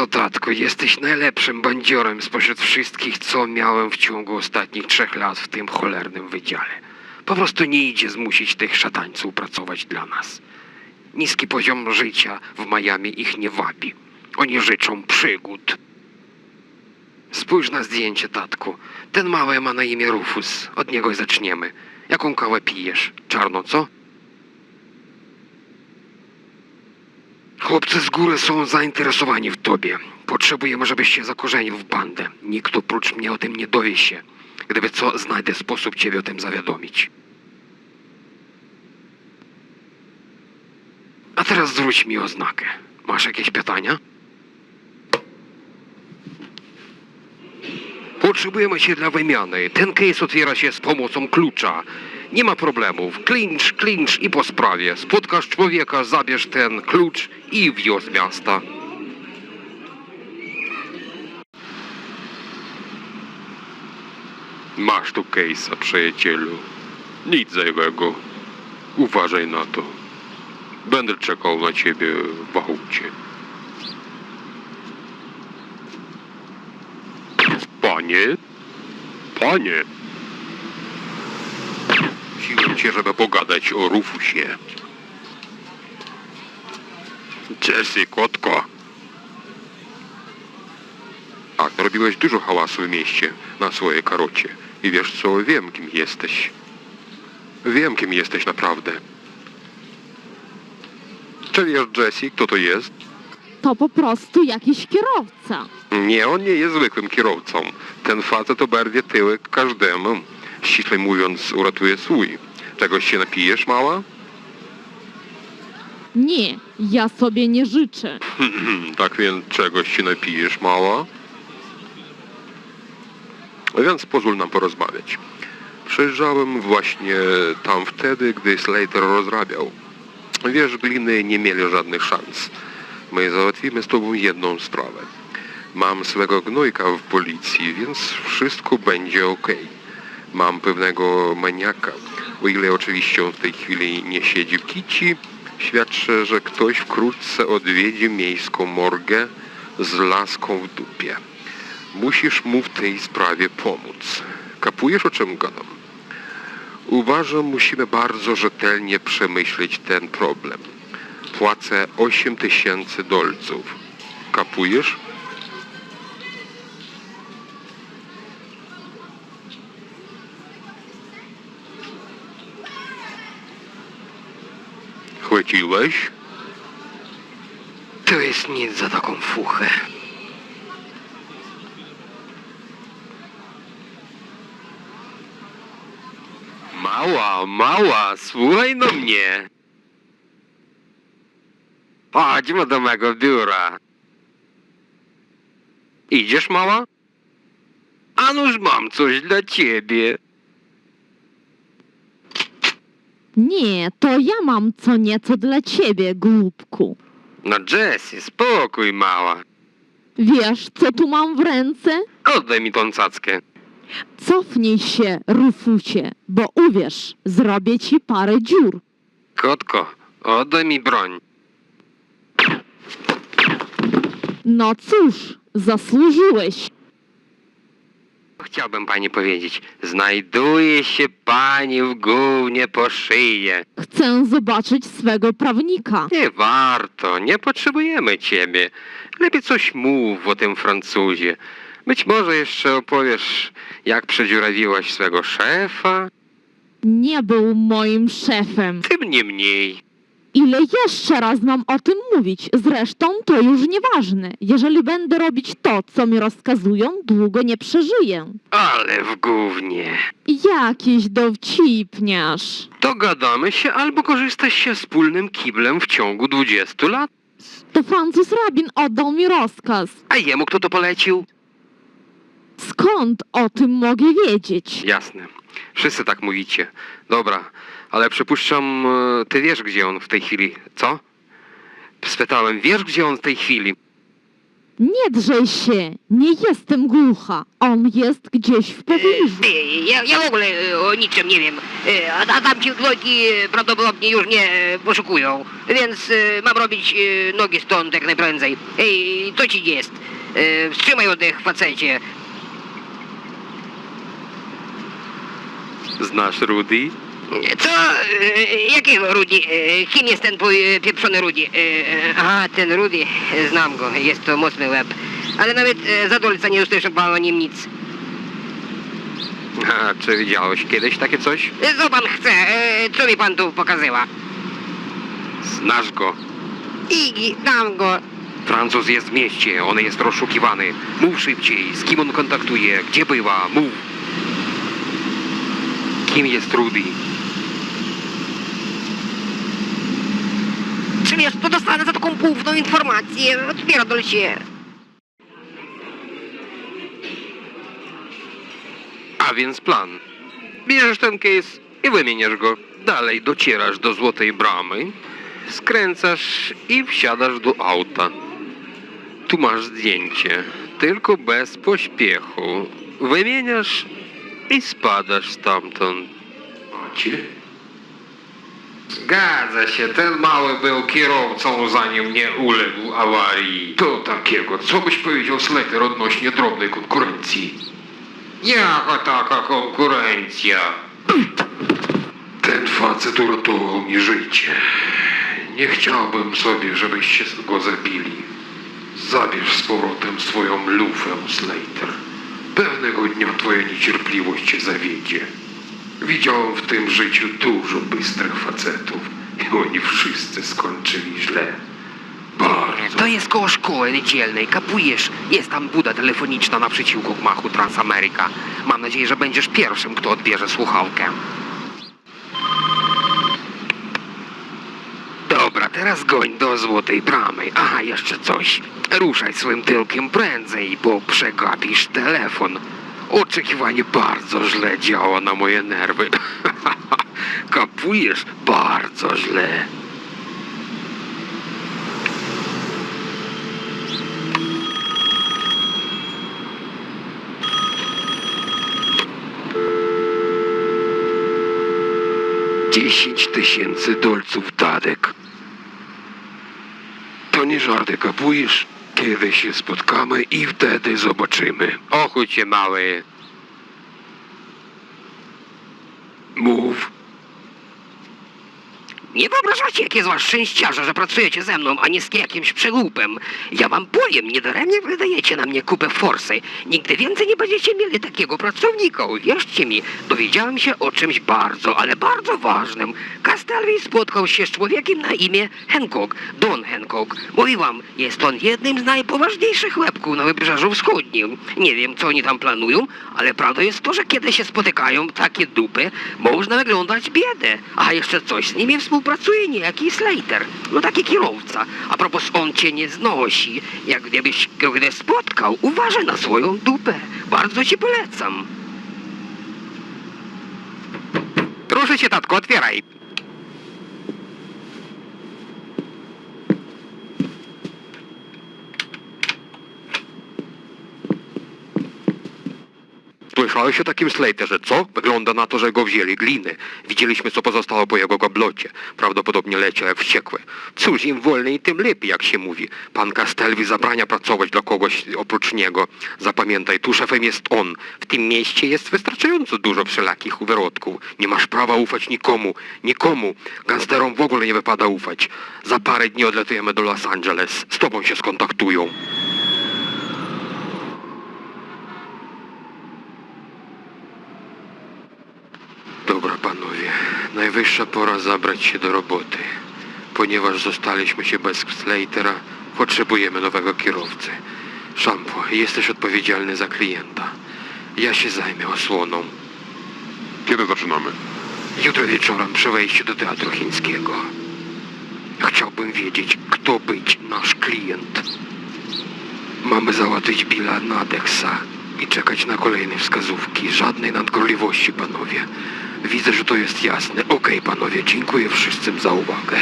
co, tatko, jesteś najlepszym bandziorem spośród wszystkich, co miałem w ciągu ostatnich trzech lat w tym cholernym wydziale. Po prostu nie idzie zmusić tych szatańców pracować dla nas. Niski poziom życia w Miami ich nie wabi. Oni życzą przygód. Spójrz na zdjęcie, tatku. Ten mały ma na imię Rufus. Od niego zaczniemy. Jaką kawę pijesz? Czarno, co? Chłopcy z góry są zainteresowani w tobie. Potrzebujemy, żebyś się zakorzenił w bandę. Nikt oprócz mnie o tym nie dowie się. Gdyby co, znajdę sposób ciebie o tym zawiadomić. A teraz zwróć mi oznakę. Masz jakieś pytania? Potrzebujemy się dla wymiany. Ten case otwiera się z pomocą klucza. Nie ma problemów. Klincz, klincz i po sprawie. Spotkasz człowieka, zabierz ten klucz i wioz miasta. Masz tu case'a, przyjacielu. Nic zajwego. Uważaj na to. Będę czekał na ciebie w aucie. Panie? Panie? Cię, żeby pogadać o Rufusie. Jesse, kotko. Tak, robiłeś dużo hałasu w mieście na swojej karocie. I wiesz co, wiem kim jesteś. Wiem kim jesteś naprawdę. Czy wiesz, Jesse, kto to jest? To po prostu jakiś kierowca. Nie, on nie jest zwykłym kierowcą. Ten facet oberwie tyłek każdemu. Ściślej mówiąc, uratuje swój. Czegoś się napijesz, mała? Nie, ja sobie nie życzę. tak więc czegoś się napijesz, mała? Więc pozwól nam porozmawiać. Przyjeżdżałem właśnie tam wtedy, gdy Slater rozrabiał. Wiesz, gliny nie mieli żadnych szans. My załatwimy z tobą jedną sprawę. Mam swego gnojka w policji, więc wszystko będzie ok. Mam pewnego maniaka. O ile oczywiście on w tej chwili nie siedzi w kici, świadczy, że ktoś wkrótce odwiedzi miejską morgę z laską w dupie. Musisz mu w tej sprawie pomóc. Kapujesz, o czym gadam? Uważam, musimy bardzo rzetelnie przemyśleć ten problem. Płacę 8 tysięcy dolców. Kapujesz? Chwyciłeś? To jest nic za taką fuchę. Mała, mała, słuchaj no mnie. Chodźmy do mego biura. Idziesz, mała? A nuż mam coś dla ciebie. Nie, to ja mam co nieco dla ciebie, głupku. No Jessie, spokój, mała. Wiesz, co tu mam w ręce? Oddaj mi tą cackę. Cofnij się, Rufusie, bo uwierz, zrobię ci parę dziur. Kotko, oddaj mi broń. No cóż, zasłużyłeś. Chciałbym pani powiedzieć, znajduje się pani w gównie po szyję. Chcę zobaczyć swego prawnika. Nie warto, nie potrzebujemy ciebie. Lepiej coś mów o tym Francuzie. Być może jeszcze opowiesz, jak przedziurawiłaś swego szefa. Nie był moim szefem. Tym niemniej. Ile jeszcze raz mam o tym mówić? Zresztą to już nieważne. Jeżeli będę robić to, co mi rozkazują, długo nie przeżyję. Ale w gównie. Jakiś dowcipniarz. Dogadamy się albo korzystasz się wspólnym kiblem w ciągu 20 lat. To Francuz Rabin oddał mi rozkaz. A jemu kto to polecił? Skąd o tym mogę wiedzieć? Jasne. Wszyscy tak mówicie. Dobra, ale przypuszczam, e, ty wiesz, gdzie on w tej chwili, co? Spytałem, wiesz, gdzie on w tej chwili? Nie drzej się, nie jestem głucha. On jest gdzieś w pobliżu. Ty, ja, ja w ogóle e, o niczym nie wiem. E, A, a tamci dwojgi e, prawdopodobnie już mnie e, poszukują. Więc e, mam robić e, nogi stąd jak najprędzej. Ej, co ci jest? E, Wstrzymaj oddech, facecie. Znasz Rudy? Co? E, Jakiego Rudy? E, Kim jest ten twój e, pieprzony Rudy? E, Aha, ten Rudy. Znam go. Jest to mocny łeb. Ale nawet za dolca nie usłyszę o nim nic. A, czy widziałeś kiedyś takie coś? Co pan chce? Co mi pan tu pokazyła? Znasz go. Igi, dam go. Francuz jest w mieście, on jest rozszukiwany. Mów szybciej, z kim on kontaktuje, gdzie bywa, mów. Kim jest Rudy? Wiesz, to dostanę za taką półwną informację? Odpierdol się. A więc plan. Bierzesz ten case i wymieniasz go. Dalej docierasz do Złotej Bramy, skręcasz i wsiadasz do auta. Tu masz zdjęcie, tylko bez pośpiechu. Wymieniasz i spadasz stamtąd. Macie? Zgadza się, ten mały był kierowcą, zanim nie uległ awarii. To takiego, co byś powiedział Slater odnośnie drobnej konkurencji? Jaka taka konkurencja? Ten facet uratował mi życie. Nie chciałbym sobie, żebyście go zabili. Zabierz z powrotem swoją lufę, Slater. Pewnego dnia twoja niecierpliwość cię zawiedzie. Widziałem w tym życiu dużo bystrych facetów i oni wszyscy skończyli źle. Bardzo. To jest koło szkoły niedzielnej, kapujesz? Jest tam buda telefoniczna naprzeciwko gmachu Transameryka. Mam nadzieję, że będziesz pierwszym, kto odbierze słuchawkę. Dobra, teraz goń do Złotej Bramy. Aha, jeszcze coś. Ruszaj swym tyłkiem prędzej, bo przegapisz telefon. Oczekiwanie bardzo źle działa na moje nerwy. Kapujesz? Bardzo źle. Dziesięć tysięcy dolców dadek. To nie żarty, kapujesz? Kiedy się spotkamy i wtedy zobaczymy. Ochudź się, mały. Mów. Nie wyobrażacie, jakie was szczęściarze, że pracujecie ze mną, a nie z jakimś przegłupem. Ja wam powiem, niedaremnie wydajecie na mnie kupę forsy. Nigdy więcej nie będziecie mieli takiego pracownika, uwierzcie mi. Dowiedziałem się o czymś bardzo, ale bardzo ważnym. Castelvi spotkał się z człowiekiem na imię Hancock, Don Hancock. Mówiłam, jest on jednym z najpoważniejszych łebków na Wybrzeżu Wschodnim. Nie wiem, co oni tam planują, ale prawda jest to, że kiedy się spotykają takie dupy, można wyglądać biedę. A jeszcze coś z nimi współpracuje niejaki Slater. No taki kierowca. A propos, on cię nie znosi. Jak gdybyś go gdy spotkał, uważaj na swoją dupę. Bardzo ci polecam. Proszę cię, tatko, otwieraj. Słyszałeś o takim Slaterze, co? Wygląda na to, że go wzięli gliny. Widzieliśmy, co pozostało po jego gablocie. Prawdopodobnie leciał jak wściekły. Cóż, im wolniej, tym lepiej, jak się mówi. Pan Castelvi zabrania pracować dla kogoś oprócz niego. Zapamiętaj, tu szefem jest on. W tym mieście jest wystarczająco dużo wszelakich wyrodków. Nie masz prawa ufać nikomu. Nikomu. Gangsterom w ogóle nie wypada ufać. Za parę dni odlatujemy do Los Angeles. Z tobą się skontaktują. Dobra, panowie. Najwyższa pora zabrać się do roboty. Ponieważ zostaliśmy się bez Slatera, potrzebujemy nowego kierowcy. Szampo, jesteś odpowiedzialny za klienta. Ja się zajmę osłoną. Kiedy zaczynamy? Jutro wieczorem przy wejściu do Teatru Chińskiego. Chciałbym wiedzieć, kto być nasz klient. Mamy załatwić Billa na Dexa i czekać na kolejne wskazówki. Żadnej nadgorliwości, panowie. Widzę, że to jest jasne. Okej, panowie, dziękuję wszystkim za uwagę.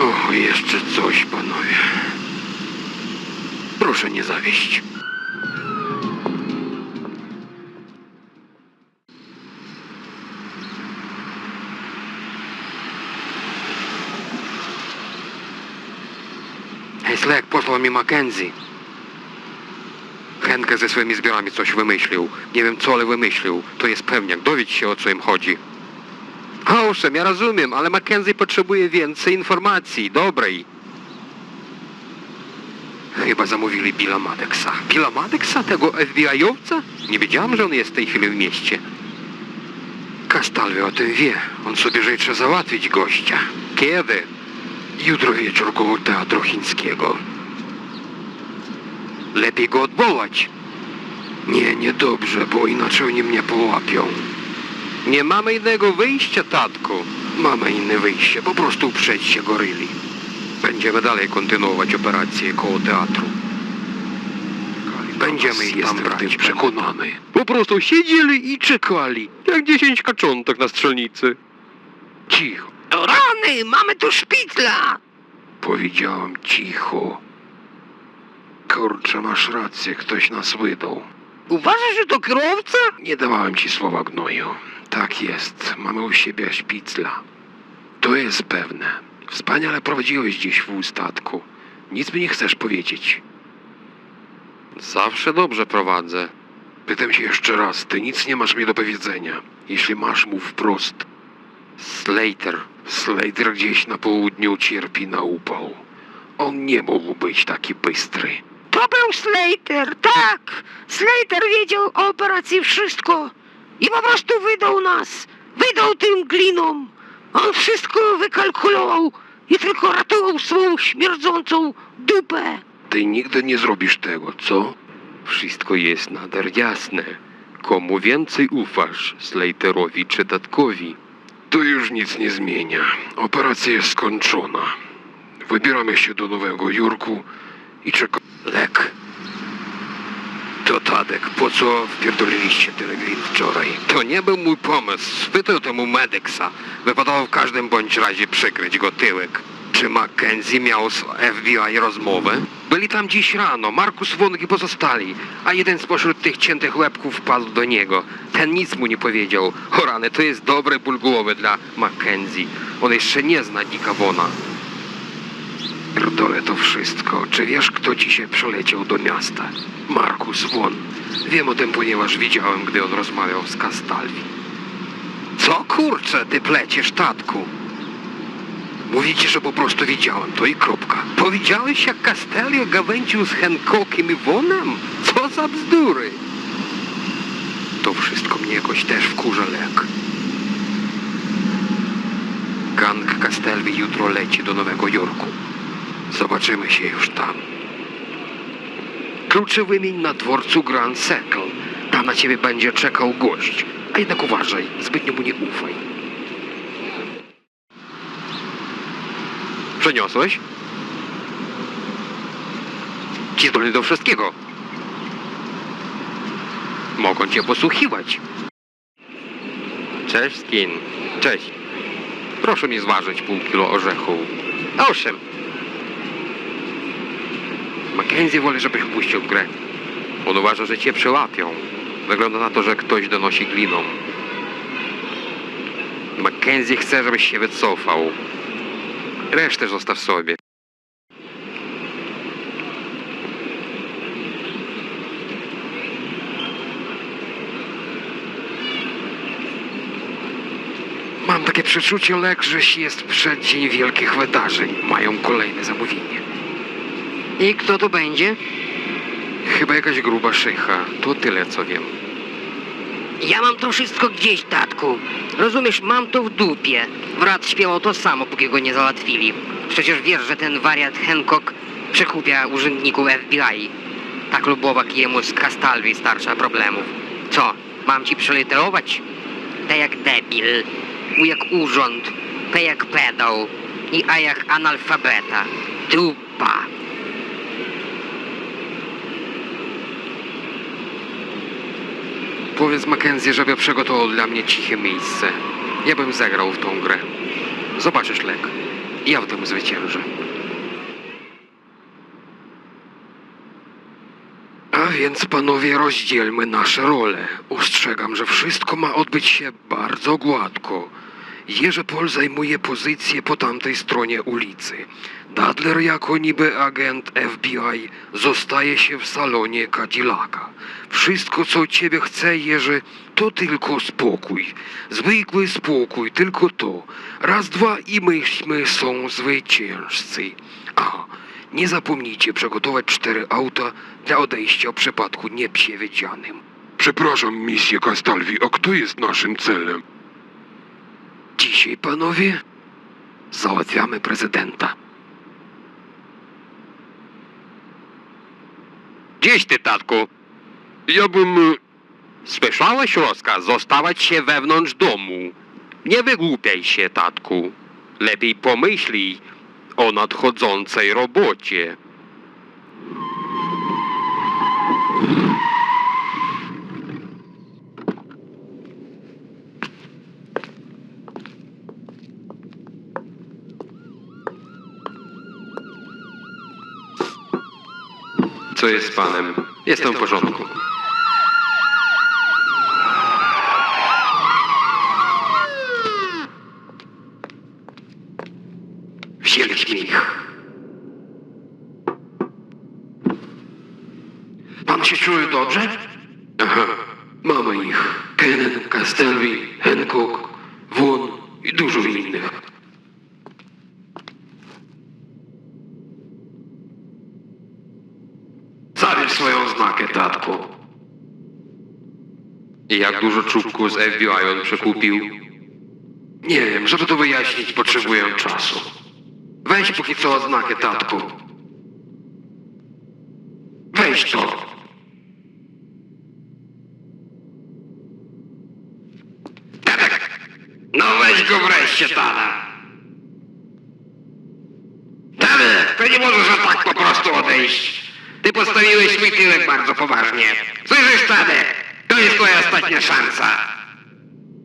O, jeszcze coś, panowie. nie zawieść. Slack, posłał mi Mackenzie. Henke ze swoimi zbiorami coś wymyślił. Nie wiem co, ale wymyślił. To jest pewniak. Dowiedz się o co im chodzi. Owszem, ja rozumiem, ale Mackenzie potrzebuje więcej informacji, dobrej. Chyba zamówili Billa Maddoxa. Billa Maddoxa, tego FBI-owca? Nie wiedziałem, że on jest w tej chwili w mieście. Kastalwy o tym wie. On sobie życzy załatwić gościa. Kiedy? Jutro wieczór koło Teatru Chińskiego. Lepiej go odwołać. Nie, niedobrze, bo inaczej oni mnie połapią. Nie mamy innego wyjścia, tatku. Mamy inne wyjście, po prostu uprzedźcie goryli. Będziemy dalej kontynuować operację koło teatru. Będziemy ich tam brać, przekonany. Po prostu siedzieli i czekali, jak dziesięć kaczątek na strzelnicy. Cicho, rany, mamy tu szpitla! powiedziałem cicho. Kurczę, masz rację, ktoś nas wydał. Uważasz, że to kierowca? Nie dawałem ci słowa gnoju. Tak jest, mamy u siebie szpicla. To jest pewne. Wspaniale prowadziłeś dziś w ustatku. Nic mi nie chcesz powiedzieć. Zawsze dobrze prowadzę. Pytam się jeszcze raz, ty nic nie masz mi do powiedzenia. Jeśli masz, mów wprost. Slater. Slater gdzieś na południu cierpi na upał. On nie mógł być taki bystry. To był Slater, tak! Slater wiedział o operacji wszystko i po prostu wydał nas. Wydał tym glinom. On wszystko wykalkulował i tylko ratował swą śmierdzącą dupę. Ty nigdy nie zrobisz tego, co? Wszystko jest nader jasne. Komu więcej ufasz, Slaterowi czy Tatkowi? To już nic nie zmienia. Operacja jest skończona. Wybieramy się do Nowego Jorku i czekamy. Lek. To Tadek, po co wpierdoliliście tyle glin wczoraj? To nie był mój pomysł. Spytał temu Medeksa. Wypadało w każdym bądź razie przykryć go tyłek. Czy Mackenzie miał z FBI rozmowę? Byli tam dziś rano, Markus Wong i pozostali, a jeden spośród tych ciętych łebków wpadł do niego. Ten nic mu nie powiedział. O rany, to jest dobry ból głowy dla Mackenzie. On jeszcze nie zna Dicka Vona. Pierdolę to wszystko. Czy wiesz, kto dzisiaj przyleciał do miasta? Markus Won. Wiem o tym, ponieważ widziałem, gdy on rozmawiał z Castalvi. Co kurczę, ty pleciesz, tatku? Mówicie, że po prostu widziałem, to i kropka. Powiedziałeś, jak Castellio gawędził z Hancockiem i Wonem? Co za bzdury? To wszystko mnie jakoś też wkurza lek. Gang Castelli jutro leci do Nowego Jorku. Zobaczymy się już tam. Klucze wymień na dworcu Grand Circle. Tam na ciebie będzie czekał gość. A jednak uważaj, zbytnio mu nie ufaj. Przeniosłeś? Ci zdolny do wszystkiego. Mogą cię posłuchiwać. Cześć, Skin. Cześć. Proszę mi zważyć pół kilo orzechu. Owszem. Mackenzie woli, żebyś puścił grę. On uważa, że cię przełapią. Wygląda na to, że ktoś donosi gliną. Mackenzie chce, żebyś się wycofał. Resztę zostaw sobie. Mam takie przeczucie, Lek, że jest przeddzień wielkich wydarzeń. Mają kolejne zamówienie. I kto to będzie? Chyba jakaś gruba szycha. To tyle, co wiem. Ja mam to wszystko gdzieś, tatku. Rozumiesz, mam to w dupie. Brat śpiewał to samo, póki go nie załatwili. Przecież wiesz, że ten wariat Hancock przekupia urzędników FBI. Tak lub owak jemu z Castalvi starsza problemów. Co, mam ci przeliterować? T jak debil, U jak urząd, P jak pedał i A jak analfabeta. Dupa. Powiedz Mackenzie, żeby przygotował dla mnie ciche miejsce. Ja bym zagrał w tą grę. Zobaczysz, Lek. Ja w tym zwyciężę. więc panowie rozdzielmy nasze role. Ostrzegam, że wszystko ma odbyć się bardzo gładko. Jerzy-Paul zajmuje pozycję po tamtej stronie ulicy. Dadler jako niby agent FBI zostaje się w salonie Cadillaca. Wszystko, co ciebie chce, Jerzy, to tylko spokój. Zwykły spokój, tylko to. Raz, dwa i myśmy są zwyciężcy. A, nie zapomnijcie przygotować cztery auta dla odejścia w przypadku nieprzewidzianym. Przepraszam, misję Castalvi, a kto jest naszym celem? Dzisiaj, panowie, załatwiamy prezydenta. Gdzieś ty, tatku? Ja bym... e, Słyszałeś rozkaz zostawać się wewnątrz domu. Nie wygłupiaj się, tatku. Lepiej pomyślij o nadchodzącej robocie. Co jest z panem? Jestem w porządku. Wzięliśmy ich. Pan się czuje dobrze? Aha, mamy ich. Kenen, Castelvi, Hancock, Won i dużo innych. Zabierz swoją znakę, tatku. I jak dużo czubków z FBI on przekupił? Nie wiem, żeby to wyjaśnić, potrzebuję czasu. Weź póki co odznakę, tatku. Weź to. No weź go wreszcie, tata. Tadek, to nie możesz tak po prostu odejść. Ty postawiłeś swój tyłek bardzo poważnie. Słyszysz, Tadek? To jest twoja ostatnia szansa.